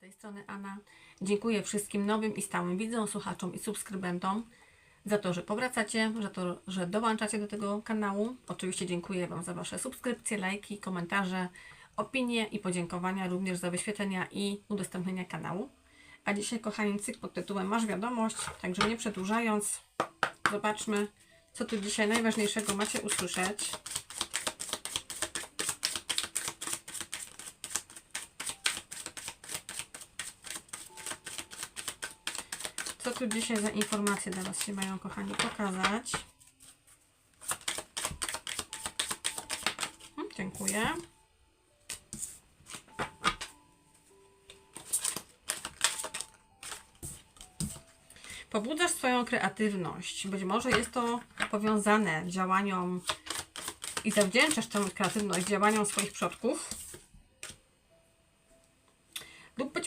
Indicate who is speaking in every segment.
Speaker 1: tej strony Anna. Dziękuję wszystkim nowym i stałym widzom, słuchaczom i subskrybentom za to, że powracacie, za to, że dołączacie do tego kanału. Oczywiście dziękuję Wam za Wasze subskrypcje, lajki, komentarze, opinie i podziękowania również za wyświetlenia i udostępnienia kanału. A dzisiaj, kochani, cykl pod tytułem Masz wiadomość, także nie przedłużając, zobaczmy, co tu dzisiaj najważniejszego macie usłyszeć. Tu dzisiaj za informacje dla Was się mają, kochani, pokazać? Hmm, dziękuję. Pobudzasz swoją kreatywność. Być może jest to powiązane działaniom i zawdzięczasz tę kreatywność działaniom swoich przodków.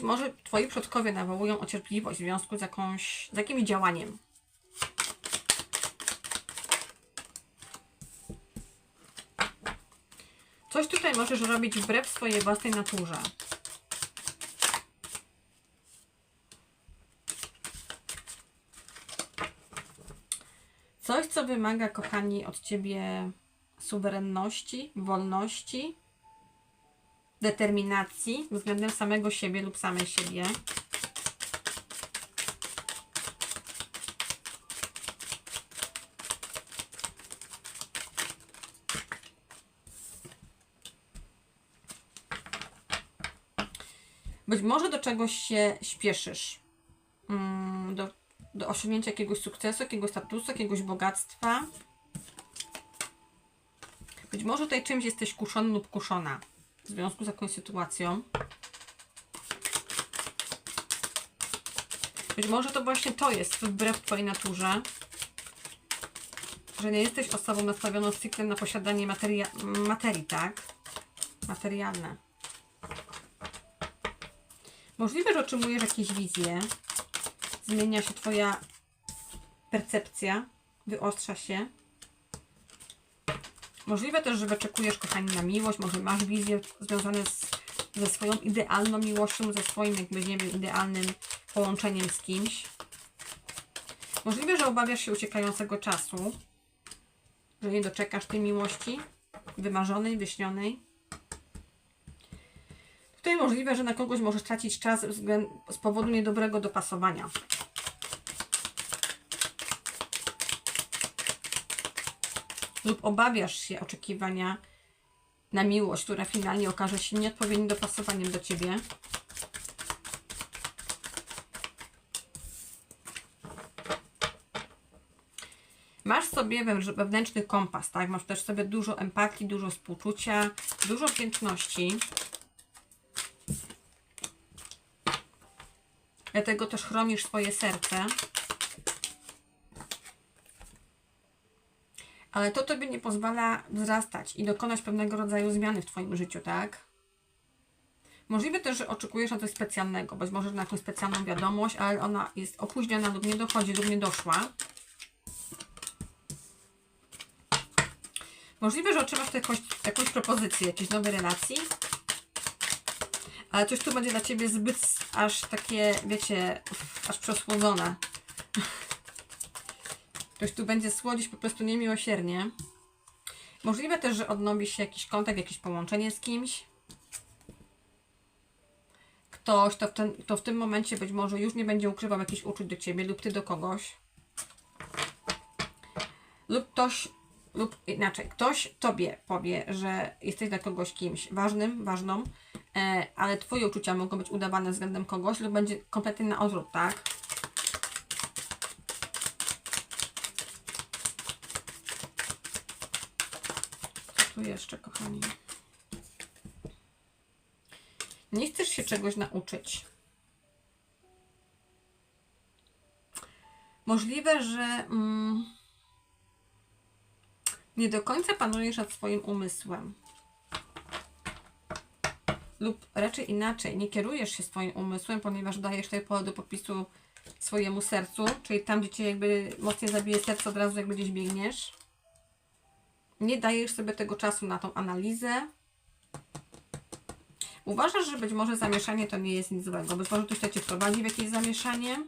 Speaker 1: Może Twoi przodkowie nawołują o cierpliwość w związku z, jakąś, z jakimś działaniem. Coś tutaj możesz robić wbrew swojej własnej naturze. Coś, co wymaga, kochani, od Ciebie suwerenności, wolności, determinacji względem samego siebie lub samej siebie. Być może do czegoś się śpieszysz. Mm, Do, do osiągnięcia jakiegoś sukcesu, jakiegoś statusu, jakiegoś bogactwa. Być może tutaj czymś jesteś kuszony lub kuszona w związku z jakąś sytuacją. Być może to właśnie to jest wbrew Twojej naturze, że nie jesteś osobą nastawioną cyklem na posiadanie materia- materii, tak? Materialne. Możliwe, że otrzymujesz jakieś wizje, zmienia się Twoja percepcja, wyostrza się. Możliwe też, że wyczekujesz, kochani, na miłość, może masz wizje związane z, ze swoją idealną miłością, ze swoim, jakby, nie wiem, idealnym połączeniem z kimś. Możliwe, że obawiasz się uciekającego czasu, że nie doczekasz tej miłości wymarzonej, wyśnionej. Tutaj możliwe, że na kogoś możesz tracić czas z powodu niedobrego dopasowania. Lub obawiasz się oczekiwania na miłość, która finalnie okaże się nieodpowiednim dopasowaniem do ciebie. Masz sobie wewnętrz- wewnętrzny kompas, tak? Masz też sobie dużo empatii, dużo współczucia, dużo wdzięczności. Dlatego też chronisz swoje serce. Ale to tobie nie pozwala wzrastać i dokonać pewnego rodzaju zmiany w twoim życiu, tak? Możliwe też, że oczekujesz na coś specjalnego, być może na jakąś specjalną wiadomość, ale ona jest opóźniona lub nie dochodzi lub nie doszła. Możliwe, że otrzymasz jakąś, jakąś propozycję, jakiejś nowej relacji, ale coś tu będzie dla Ciebie zbyt aż takie, wiecie, aż przesłodzone. Ktoś tu będzie słodzić po prostu niemiłosiernie. Możliwe też, że odnowi się jakiś kontakt, jakieś połączenie z kimś. Ktoś, to w, ten, to w tym momencie być może już nie będzie ukrywał jakichś uczuć do Ciebie lub Ty do kogoś. Lub ktoś, lub inaczej, ktoś Tobie powie, że jesteś dla kogoś kimś ważnym, ważną, e, ale Twoje uczucia mogą być udawane względem kogoś lub będzie kompletnie na odwrót, tak? Tu jeszcze, kochani? Nie chcesz się czegoś nauczyć. Możliwe, że mm, nie do końca panujesz nad swoim umysłem. Lub raczej inaczej, nie kierujesz się swoim umysłem, ponieważ dajesz tutaj pole do popisu swojemu sercu, czyli tam, gdzie cię jakby mocniej zabije serce, od razu jakby gdzieś biegniesz nie dajesz sobie tego czasu na tą analizę, Uważasz, że być może zamieszanie to nie jest nic złego. Być może ktoś chce Cię wprowadzi w jakieś zamieszanie.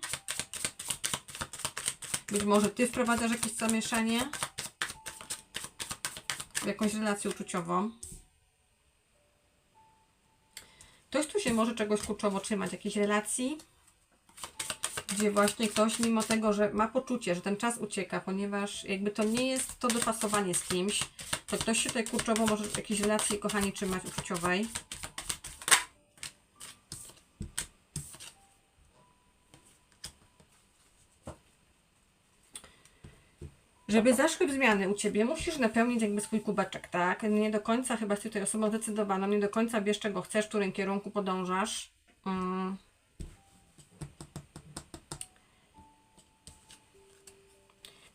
Speaker 1: Być może Ty wprowadzasz jakieś zamieszanie w jakąś relację uczuciową. Ktoś tu się może czegoś kurczowo trzymać, jakiejś relacji, gdzie właśnie ktoś, mimo tego, że ma poczucie, że ten czas ucieka, ponieważ jakby to nie jest to dopasowanie z kimś, to ktoś się tutaj kurczowo może jakiejś relacji, kochani, trzymać uczuciowej. Żeby zaszły zmiany u Ciebie, musisz napełnić jakby swój kubeczek, tak? Nie do końca chyba jesteś tutaj osobą zdecydowaną, nie do końca wiesz, czego chcesz, w którym kierunku podążasz. Mm.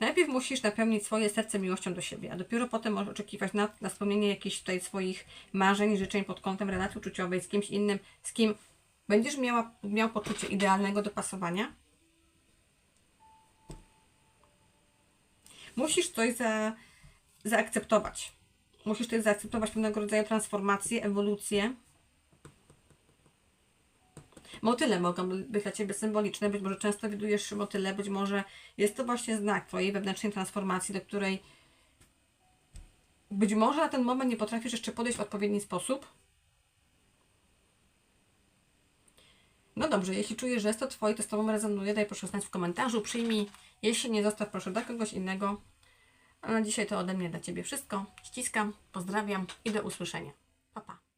Speaker 1: Najpierw musisz napełnić swoje serce miłością do siebie, a dopiero potem możesz oczekiwać na, na spełnienie jakichś tutaj swoich marzeń, życzeń pod kątem relacji uczuciowej z kimś innym, z kim będziesz miała, miał poczucie idealnego dopasowania. Musisz coś za, zaakceptować. Musisz też zaakceptować pewnego rodzaju transformację, ewolucję. Motyle mogą być dla Ciebie symboliczne, być może często widujesz motyle, być może jest to właśnie znak Twojej wewnętrznej transformacji, do której być może na ten moment nie potrafisz jeszcze podejść w odpowiedni sposób. No dobrze, jeśli czujesz, że jest to Twoje, to z Tobą rezonuje, daj proszę znać w komentarzu, przyjmij. Jeśli nie, zostaw proszę dla kogoś innego. A na dzisiaj to ode mnie dla Ciebie wszystko. Ściskam, pozdrawiam i do usłyszenia. Pa, pa.